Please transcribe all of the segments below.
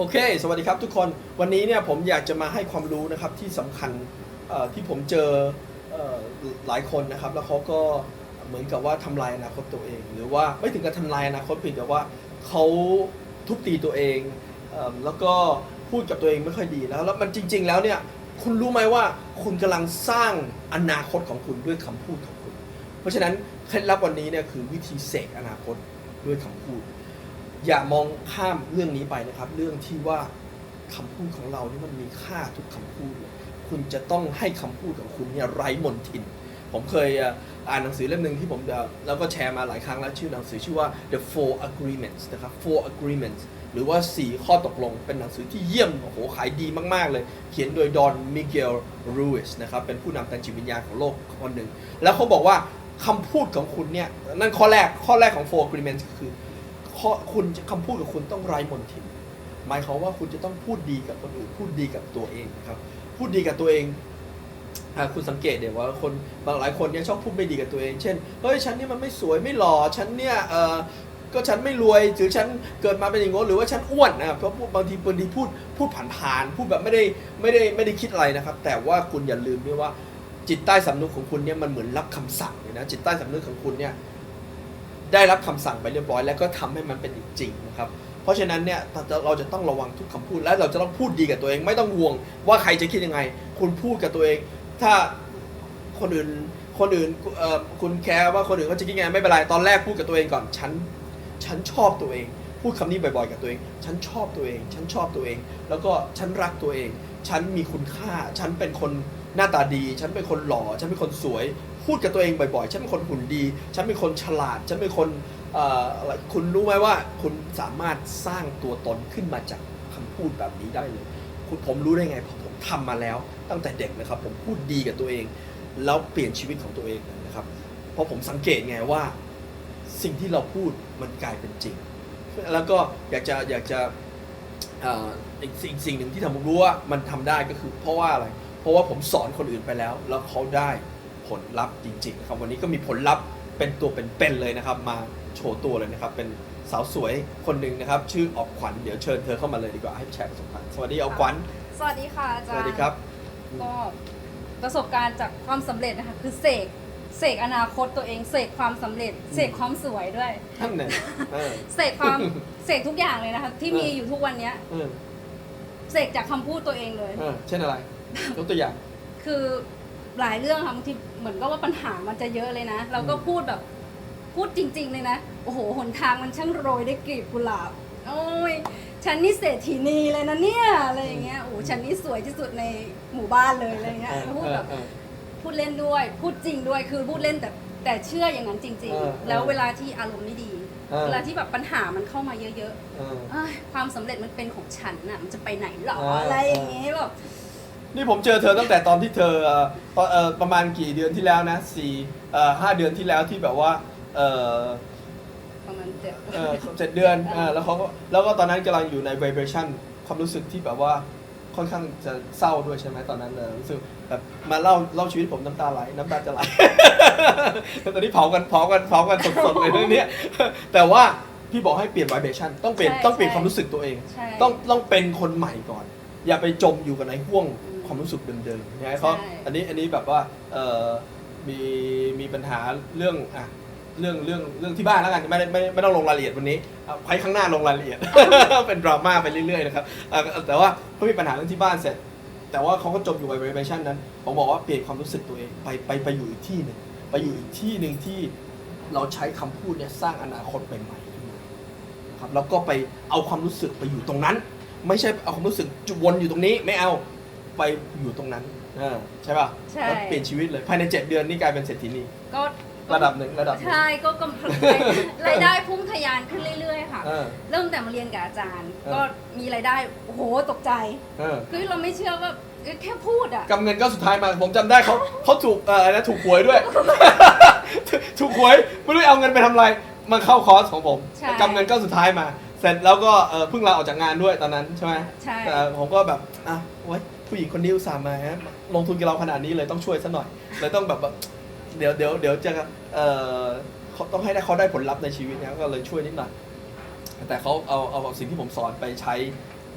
โอเค สวัสดีครับทุกคน วันนี้เนี่ยผมอยากจะมาให้ความรู้นะครับที่สำคัญที่ผมเจออหลายคนนะครับ แล้วเขาก็เหมือนกับว่าทำลายอนาคตตัวเอง หรือว่าไม่ถึงกับทำลายอนาคตเพียงแต่ว่าเขาทุบตีตัวเองอแล้วก็พูดกับตัวเองไม่ค่อยดีแล้วแล้วมันจริง ๆ แล้วเนี่ยคุณรู้ไหมว่าคุณกำลังสร้างอนาคตของคุณด้วยคำพูดของคุณ เพราะฉะนั้นเคล็ดลับวันนี้เนี่ยคือวิธีเสกอนาคตด้วยคำพูด อย่ามองข้ามเรื่องนี้ไปนะครับ เรื่องที่ว่าคำพูดของเรานี่มันมีค่าทุกคำพูดเลยคุณจะต้องให้คำพูดของคุณเนี่ยไร้มนทิน ผมเคยอ่านหนังสือเล่มหนึ่งที่ผมแล้วก็แชร์มาหลายครั้งแล้วชื่อหนังสือชื่อว่า The Four Agreements นะครับ Four Agreements หรือว่า 4 ข้อตกลง เป็นหนังสือที่เยี่ยม โอ้โห ขายดีมาก ๆ เลย เขียนโดยดอนมิเกลรูสนะครับ เป็นผู้นำทางจิตวิญญาณของโลกคนหนึ่ง แล้วเขาบอกว่าคำพูดของคุณเนี่ย นั่นข้อแรก ข้อแรกของ Four Agreements ก็คือ ข้อคุณคำพูดกับคุณต้องไร้มนทินหมายความว่าคุณจะต้องพูดดีกับคนอื่นพูดดีกับตัวเองนะครับ พูดดีกับตัวเองคุณสังเกตเดี๋ยวว่าคนบางหลายคนเนี่ยชอบพูดไม่ดีกับตัวเอง เช่นเฮ้ยฉันเนี่ยมันไม่สวยไม่หล่อฉันเนี่ยเออก็ฉันไม่รวยหรือฉันเกิดมาเป็นอย่างงี้หรือว่าฉันอ้วนนะครับเพราะพูดบางทีบางทีพูดพูดผ่านๆพูดแบบไม่ได้ไม่ได้ไม่ได้คิดอะไรนะครับ แต่ว่าคุณอย่าลืมด้วยว่าจิตใต้สำนึกของคุณเนี่ยมันเหมือนรับคำสั่งเลยนะจิตใต้สำนึกของคุณเนี่ย ได้รับคำสั่งไปเรียบร้อย แล้วก็ทำให้มันเป็นจริงนะครับเพราะฉะนั้นเนี่ยเราจะต้องระวังทุกคำพูดและเราจะต้องพูดดีกับตัวเองไม่ต้องห่วงว่าใครจะคิดยังไง คุณพูดกับตัวเอง ถ้าคนอื่นคนอื่นคุณแคร์ว่าคนอื่นเขาจะคิดยังไงไม่เป็นไรตอนแรกพูดกับตัวเองก่อนฉันฉันชอบตัวเอง พูดคำนี้บ่อยๆกับตัวเอง ฉันชอบตัวเอง ฉันชอบตัวเอง แล้วก็ฉันรักตัวเอง ฉันมีคุณค่า ฉันเป็นคนหน้าตาดี ฉันเป็นคนหล่อ ฉันเป็นคนสวย พูดกับตัวเองบ่อยๆ ฉันเป็นคนหุ่นดี ฉันเป็นคนฉลาด ฉันเป็นคนอะไรคุณรู้ไหมว่าคุณสามารถสร้างตัวตนขึ้นมาจากคำพูดแบบนี้ได้เลย คุณผมรู้ได้ไงเพราะผมทำมาแล้ว ตั้งแต่เด็กนะครับ ผมพูดดีกับตัวเอง แล้วเปลี่ยนชีวิตของตัวเองนะครับ เพราะผมสังเกตไงว่า สิ่งที่เราพูดมันกลายเป็นจริง แล้วก็อยากจะอยากจะอีกสิ่งสิ่งหนึ่งที่ทำผมรู้ว่ามันทำได้ก็คือ เพราะว่าอะไร เพราะว่าผมสอนคนอื่นไปแล้ว แล้วเขาได้ ผลลัพธ์จริงๆนะครับวันนี้ก็มีผลลัพธ์เป็นตัวเป็นๆเลยนะครับ มาโชว์ตัวเลยนะครับ เป็นสาวสวยคนหนึ่งนะครับ ชื่อออกขวัญเดี๋ยวเชิญเธอเข้ามาเลยดีกว่าให้แชร์ประสบการณ์สวัสดีออกขวัญสวัสดีค่ะอาสจารย์วัสดีครับก็ประสบการณ์จากความสำเร็จนะคะคือเสกเสกอนาคตตัวเองเสกความสำเร็จเสกความสวยด้วยท่านเนี่ยเออเสกความเสกทุกอย่างเลยนะคะที่มีเออออยู่ทุกวันเนี้ยเออเสกจากคำพูดตัวเองเลย เออเช่นอะไรยกตัวอย่าง คือ หลายเรื่องค่ะบางทีเหมือนก็ว่าปัญหามันจะเยอะเลยนะ เราก็พูดแบบพูดจริง ๆ เลยนะ โอ้โหหนทางมันช่างโรยด้วยกลีบกุหลาบ โอ้ยฉันนี่เศรษฐีนีเลยนะเนี่ยอะไรอย่างเงี้ยโอ้โหฉันนี่สวยที่สุดในหมู่บ้านเลยอะไรเงี้ยเออพูดแบบเออพูดเล่นด้วย พูดจริงด้วยคือพูดเล่นแต่แต่เชื่ออย่างนั้นจริงเออๆแล้วเวลาที่อารมณ์ไม่ดีเออเวลาที่แบบปัญหามันเข้ามาเยอะเออๆเอ้ยความสำเร็จมันเป็นของฉันน่ะมันจะไปไหนหรอเออออะไรอย่างเงี้ยแบบ นี่ผมเจอเธอตั้งแต่ตอนที่เธอเอ่อตอนเอ่อประมาณกี่เดือนที่แล้วนะสี่เอ่อห้าเดือนที่แล้วที่แบบว่าเออประมาณเจ็ด เออเจ็ดเดือนเออแล้วเขาก็แล้วก็ตอนนั้นกำลังอยู่ใน vibration ความรู้สึกที่แบบว่าค่อนข้างจะเศร้าด้วยใช่ไหมตอนนั้นเลยรู้สึกแบบมาเล่าเล่าชีวิตผมน้ำตาไหลน้ำตาจะไหล แต่ตอนนี้เผากันเผากันเผากันสดๆเลยเรื่องเนี้ยแต่ว่าพี่บอกให้เปลี่ยน vibration ต้องเปลี่ยนต้องเปลี่ยนความรู้สึกตัวเอง ใช่ ต้องต้องเป็นคนใหม่ก่อน อย่าไปจมอยู่กับในห่วง อืม ความรู้สึกเดิมๆนะเพราะใช่ อันนี้อันนี้แบบว่าเอ่อมีมีปัญหาเรื่องอะเรื่องเรื่องเรื่องที่บ้านแล้วกันไม่ได้ไม่ไม่ต้องลงรายละเอียดวันนี้เอาไว้ข้างหน้าลงรายละเอียด เป็นดราม่าไปเรื่อยๆนะครับอะแต่ว่าเขามีปัญหาเรื่องที่บ้านเสร็จ แต่ว่าเขาก็จมอยู่ใน vibration นั้น ผมบอกว่าเปลี่ยนความรู้สึกตัวเองไปไปไปอยู่อีกที่หนึ่งไปอยู่อีกที่หนึ่งที่เราใช้คำพูดเนี่ยสร้างอนาคตใหม่ๆขึ้นมาครับแล้วก็ไปเอาความรู้สึกไปอยู่ตรงนั้น ไม่ใช่เอาความรู้สึกจุวนอยู่ตรงนี้ไม่เอา ไปอยู่ตรงนั้นอ่าใช่ป่ะใช่ แล้วเปลี่ยนชีวิตเลยภายใน 7 เดือนนี่กลายเป็นเศรษฐีนีก็ระดับหนึ่งระดับหนึ่ง ใช่ก็กำลังรายได้พุ่งทะยานขึ้นเรื่อยๆค่ะ เออ เริ่มแต่มาเรียนกับอาจารย์ เออ ก็มีรายได้โอ้โหตกใจ เออคือเราไม่เชื่อว่าเอ้ยแค่พูดอะ กำเงินก็สุดท้ายมาผมจำได้เขาเขาถูกเอ่ออะไรนะถูกหวยด้วย ถูกหวยไม่รู้เอาเงินไปทำอะไรมาเข้าคอร์สของผมใช่กำเงินก็สุดท้ายมา เสร็จแล้วก็เอ่อเพิ่งลาออกจากงานด้วยตอนนั้นใช่ไหมใช่ แต่ผมก็แบบอะโอ๊ย ผู้หญิงคนนี้อุตส่าห์มาฮะลงทุนกับเราขนาดนี้เลยต้องช่วยซะหน่อยเลยต้องแบบแบบเดี๋ยวเดี๋ยวเดี๋ยวจะเอ่อเขาต้องให้ได้เขาได้ผลลัพธ์ในชีวิตนะก็เลยช่วยนิดหน่อยแต่เขาเอาเอาสิ่งที่ผมสอนไปใช้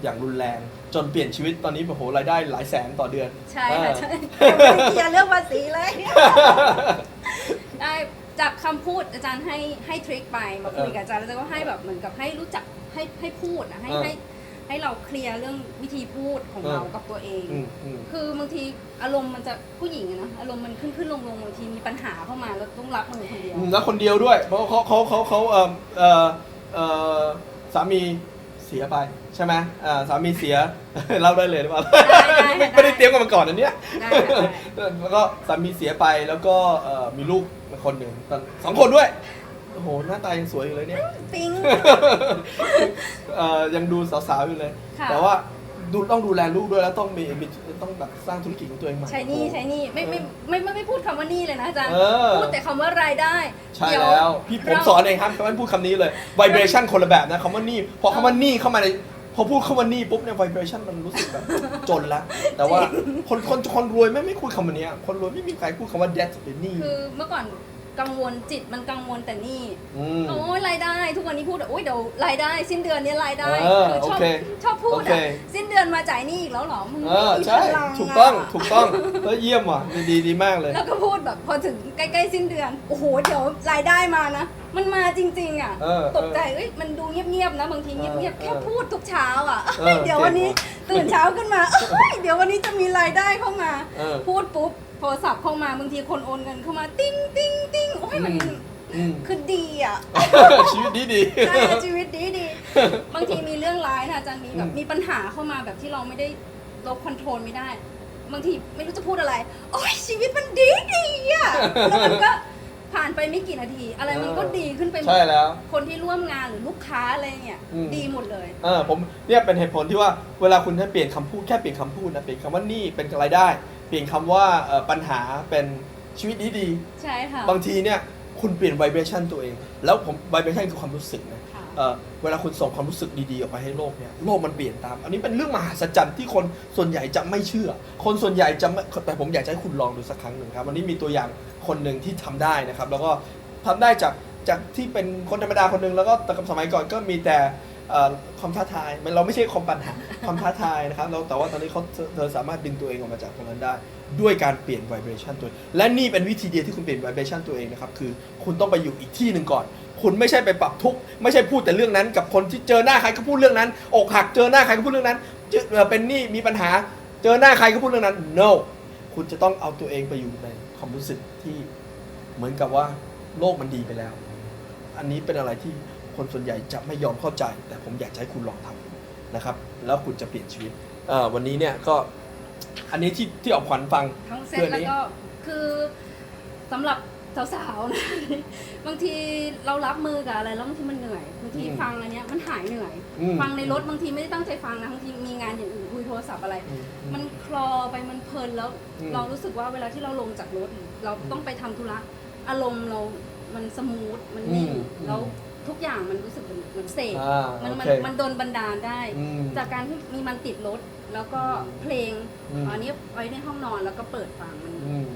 อย่างรุนแรง จนเปลี่ยนชีวิตตอนนี้โอ้โหรายได้หลายแสนต่อเดือนใช่เออค่ะใช่ยังไม่ได้เคลียร์เรื่องภาษีเลย ได้จากคำพูดอาจารย์ให้ให้ทริคไปมาคุยกับอาจารย์แล้วอาจารย์ก็ให้แบบเหมือนกับให้รู้จักให้ให้พูดนะให้เออให้ ให้เราเคลียร์เรื่องวิธีพูดของเออเรากับตัวเอง อืมอืม คือบางทีอารมณ์มันจะผู้หญิงอะนะอารมณ์มันขึ้นขึ้นลงลงบางทีมีปัญหาเข้ามาแล้วต้องรับมือคนเดียว อืมแล้วคนเดียวด้วย เพราะเขาเขาเขาเขาเออเออเออสามีเสียไปใช่ไหมอ่าสามีเสีย เล่าได้เลยหรือเปล่าได้ได้ไม่ได้เตรียมกันมาก่อนอันเนี้ยได้ค่ะได้ แล้วก็สามีเสียไปแล้วก็เอ่อมีลูกคนหนึ่งตอนสองคนด้วย โอ้โหหน้าตายังสวยอยู่เลยเนี่ย ปิ๊ง เอ่อยังดูสาวๆอยู่เลย ค่ะ แต่ว่าดูต้องดูแลลูกด้วยแล้วต้องมีมีต้องแบบสร้างธุรกิจของตัวเองใหม่ ใช้หนี่ใช้หนี่ไม่ไม่ไม่ไม่ไม่พูดคำว่าหนี่เลยนะอาจารย์ เออ พูดแต่คำว่ารายได้ใช่เดี๋ยแล้วพี่ผมเราสอนเองครับเขาไม่พูดคำนี้เลย vibration คนละแบบนะคำว่านี่พอคำว่านี่เข้ามาในพอพูดคำว่านี่ปุ๊บเนี่ย vibration มันรู้สึกแบบ จนละแต่ว่าคนคนคนรวยไม่ไม่พูดคำว่านี้คนรวยไม่มีใครพูดคำว่า debt หรือหนี่คือเมื่อก่อน กังวลจิตมันกังวลแต่หนี่มโอ้ยรายได้ ทุกวันนี้พูดโอ้ยเดี๋ยวรายได้ สิ้นเดือนนี้รายได้เออคือชอบโอเคชอบพูดโอเค อะสิ้นเดือนมาจ่ายหนี้อีกแล้วเหรอมึงเออไม่มีใช่พลังถูกต้องะถูกต้องแล้วเยี่ยมว่ะดีดีมากเลย แล้วก็พูดแบบพอถึงใกล้ๆสิ้นเดือน โอ้โหเดี๋ยวรายได้มานะ มันมาจริง ๆ อะ เออตกใจเอ้ยมันดูเงียบๆนะบางทีเงียบๆเออแค่พูดทุกเช้าอะเออเอ้ยเดี๋ยววันนี้เก่งว่ะตื่นเช้าขึ้นมาเอ้ยเดี๋ยววันนี้จะมีรายได้เข้ามา เออ พูดปุ๊บโทรศัพท์เข้ามาบางทีคนโอนเงินเข้ามาติ้งติ้งติ้งโอ้ยมันอืม คือดีอะ ชีวิตดีดี ใช่ชีวิตดีดีบางทีมีเรื่องร้ายนะอาจารย์มีแบบอืม มีปัญหาเข้ามาแบบที่เราไม่ได้เราคอนโทรลไม่ได้ บางทีไม่รู้จะพูดอะไร โอ้ยชีวิตมันดีดีอะแล้วมันก็ ผ่านไปไม่กี่นาที อะไรมันก็ดีขึ้นไปหมดใช่แล้วคนที่ร่วมงานหรือลูกค้าอะไรเนี่ยอืม ดีหมดเลย เออผมเนี่ยเป็นเหตุผลที่ว่าเวลาคุณให้เปลี่ยนคำพูดแค่เปลี่ยนคำพูดนะเปลี่ยนคำว่านี่เป็นรายได้ เปลี่ยนคำว่าเอ่อปัญหาเป็นชีวิตดีดีใช่ค่ะ ๆบางทีเนี่ย คุณเปลี่ยน vibration ตัวเอง แล้วผม vibration คือความรู้สึกนะค่ะเอ่อเวลาคุณส่งความรู้สึกดีๆออกไปให้โลกเนี่ยโลกมันเปลี่ยนตาม อันนี้เป็นเรื่องมหัศจรรย์ที่คนส่วนใหญ่จะไม่เชื่อ คนส่วนใหญ่จะไม่แต่ผมอยากจะให้คุณลองดูสักครั้งหนึ่งครับวันนี้มีตัวอย่างคนหนึ่งที่ทำได้นะครับ แล้วก็ทำได้จากจากที่เป็นคนธรรมดาคนหนึ่งแล้วก็แต่สมัยก่อนก็มีแต่เอ่อ ความท้าทายเราไม่ใช่ความปัญหาความท้าทายนะครับแล้วแต่ว่าตอนนี้เขาเธอสามารถดึงตัวเองออกมาจากตรงนั้นได้ ด้วยการเปลี่ยน vibration ตัวและนี่เป็นวิธีเดียวที่คุณเปลี่ยน vibration ตัวเองนะครับคือคุณต้องไปอยู่อีกที่หนึ่งก่อน คุณไม่ใช่ไปปรับทุกข์ไม่ใช่พูดแต่เรื่องนั้น กับคนที่เจอหน้าใครก็พูดเรื่องนั้น อกหักเจอหน้าใครก็พูดเรื่องนั้นเจอเอ่อเป็นหนี้มีปัญหาเจอหน้าใครก็พูดเรื่องนั้น no คุณจะต้องเอาตัวเองไปอยู่ในความรู้สึกที่เหมือนกับว่าโลกมันดีไปแล้ว อันนี้เป็นอะไรที่ คนส่วนใหญ่จะไม่ยอมเข้าใจ แต่ผมอยากจะให้คุณลองทำนะครับ แล้วคุณจะเปลี่ยนชีวิตเอ่อวันนี้เนี่ยก็อันนี้ที่ที่ออกขวัญฟังทั้งเซ็ตพื่อนแล้วนี้ก็คือสำหรับสาวๆนะบางทีเรารับมือกับอะไรแล้วบางทีมันเหนื่อยบางทีอืมฟังอันเนี้ยมันหายเหนื่อยอืมฟังในรถบางทีไม่ได้ตั้งใจฟังนะบางทีมีงานอย่างอื่นคุยโทรศัพท์อะไรอืมอืมมันคลอไปมันเพลินแล้วอืมเรารู้สึกว่าเวลาที่เราลงจากรถ เราต้องไปทำธุระอารมณ์เรามันสมูทมันนิ่งอืมแล้ว ทุกอย่างมันรู้สึกเหมือนเหมือนเสกอ่ามันมันโอเคมันโดนบันดาลได้ อืมจากการที่มีมันติดรถ แล้วก็เพลงอืม อันนี้ไว้ในห้องนอนแล้วก็เปิดฟังมัน อืม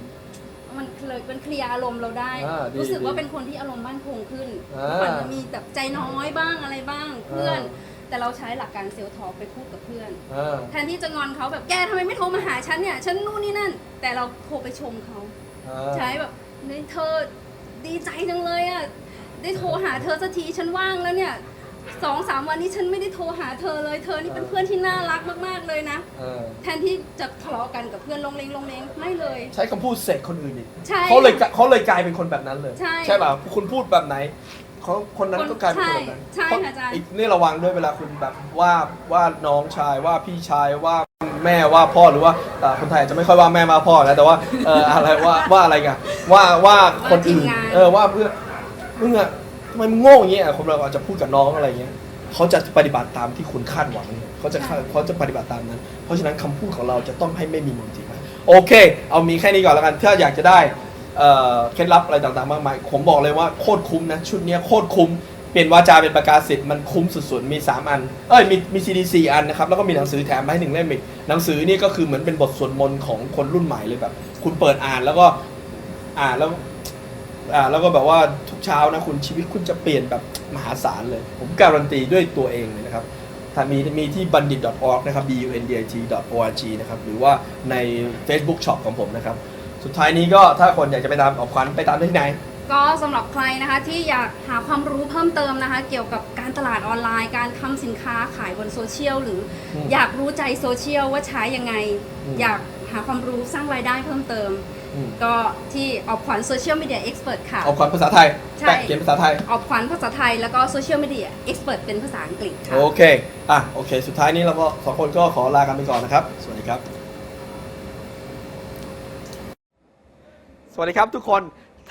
มันเลยเป็นเคลียร์อารมณ์เราได้ อ่าดีรู้สึกว่าดีเป็นคนที่อารมณ์มั่นคงขึ้นอ่าเมื่อก่อนจะมีแบบใจน้อยบ้างอะไรบ้างเพื่อน อ่ แต่เราใช้หลักการเซลล์ทอล์กไปพูดกับเพื่อน อ่าแทนที่จะงอนเขาแบบแกทำไมไม่โทรมาหาฉันเนี่ยฉันนู่นนี่นั่น แต่เราโทรไปชมเขา อ่า ใช้แบบเฮ้ยเธอดีใจจังเลยอะ ได้โทรหาเธอสักทีฉันว่างแล้วเนี่ยสองสามวันนี้ฉันไม่ได้โทรหาเธอเลยเธอนี่เป็นเพื่อนที่น่ารักมาก ๆเลยนะ เออ แทนที่จะทะเลาะกันกับเพื่อนลงเลงลงเลงไม่เลย ใช้คำพูดเสกคนอื่นอีกใช่เขาเลยกะเขาเลยกลายเป็นคนแบบนั้นเลยใช่ป่ะคุณพูดแบบไหนเขาคนนั้นก็กลายเป็นคนแบบนั้นใช่ใช่ค่ะอาจารย์ อีกนี่ระวังด้วยเวลาคุณแบบว่าว่าน้องชายว่าพี่ชายว่าแม่ว่าพ่อหรือว่าเอ่อคนไทยอาจจะไม่ค่อยว่าแม่มาพ่อนะแต่ว่าเอออะไรว่าว่าอะไรกันว่าว่าคนอื่นว่าทีมงาน เออว่าเพื่อน มึงอะทำไมมึงโง่อย่างเงี้ยคนเราอาจจะพูดกับน้องอะไรเงี้ยเขาจะปฏิบัติตามที่คุณคาดหวังเขาจะคาดเขาจะปฏิบัติตามนั้น เพราะฉะนั้นคำพูดของเราจะต้องให้ไม่มีมลทินโอเค เอามีแค่นี้ก่อนแล้วกันถ้าอยากจะได้เอ่อเคล็ดลับอะไรต่างๆมากมาย ผมบอกเลยว่าโคตรคุ้มนะ ชุดเนี้ยโคตรคุ้ม เปลี่ยนวาจาเป็นประกาศสิทธิ์มันคุ้มสุดๆ มี 3 อัน เอ้ย มีมีซีดีซีอันนะครับ แล้วก็มีหนังสือแถมมาให้หนึ่งเล่มอีก หนังสือนี่ก็คือเหมือนเป็นบทสวดมนต์ของคนรุ่นใหม่เลยแบบ คุณเปิดอ่านแล้วก็อ่านแล้ว อ่าแล้วก็แบบว่าทุกเช้านะคุณชีวิตคุณจะเปลี่ยนแบบมหาศาลเลย ผมการันตีด้วยตัวเองเลยนะครับถ้ามีมีที่ bandit org นะครับ b u n d i t org นะครับหรือว่าใน Facebook Shop ของผมนะครับ สุดท้ายนี้ก็ถ้าคนอยากจะไปตามออกขวัญไปตามได้ที่ไหนก็สำหรับใครนะคะที่อยากหาความรู้เพิ่มเติมนะคะ เกี่ยวกับการตลาดออนไลน์ การทำสินค้าขายบนโซเชียลหรืออมอยากรู้ใจโซเชียลว่าใช้ยังไงอืมอยากหาความรู้สร้างรายได้เพิ่มเติม อืม ก็ที่ออกขวัญโซเชียลมีเดียเอ็กซ์เพรสค่ะออกขวัญภาษาไทยใช่ แปะเขียนภาษาไทย ออกขวัญภาษาไทยแล้วก็โซเชียลมีเดียเอ็กซ์เพรสเป็นภาษาอังกฤษค่ะ โอเค อะ โอเค สุดท้ายนี้เราก็สองคนก็ขอลากันไปก่อนนะครับ สวัสดีครับ สวัสดีครับทุกคน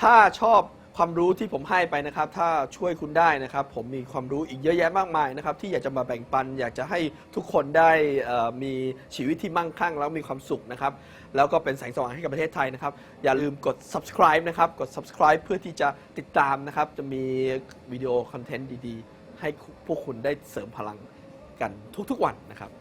ถ้าชอบ ความรู้ที่ผมให้ไปนะครับ ถ้าช่วยคุณได้นะครับ ผมมีความรู้อีกเยอะแยะมากมายนะครับ ที่อยากจะมาแบ่งปัน อยากจะให้ทุกคนได้เอ่อมีชีวิตที่มั่งคั่ง แล้วมีความสุขนะครับ แล้วก็เป็นแสงสว่างให้กับประเทศไทยนะครับ อย่าลืมกด subscribe นะครับ กด subscribe เพื่อที่จะติดตามนะครับ จะมีวิดีโอคอนเทนต์ดีๆ ให้พวกคุณได้เสริมพลังกันทุกๆวันนะครับ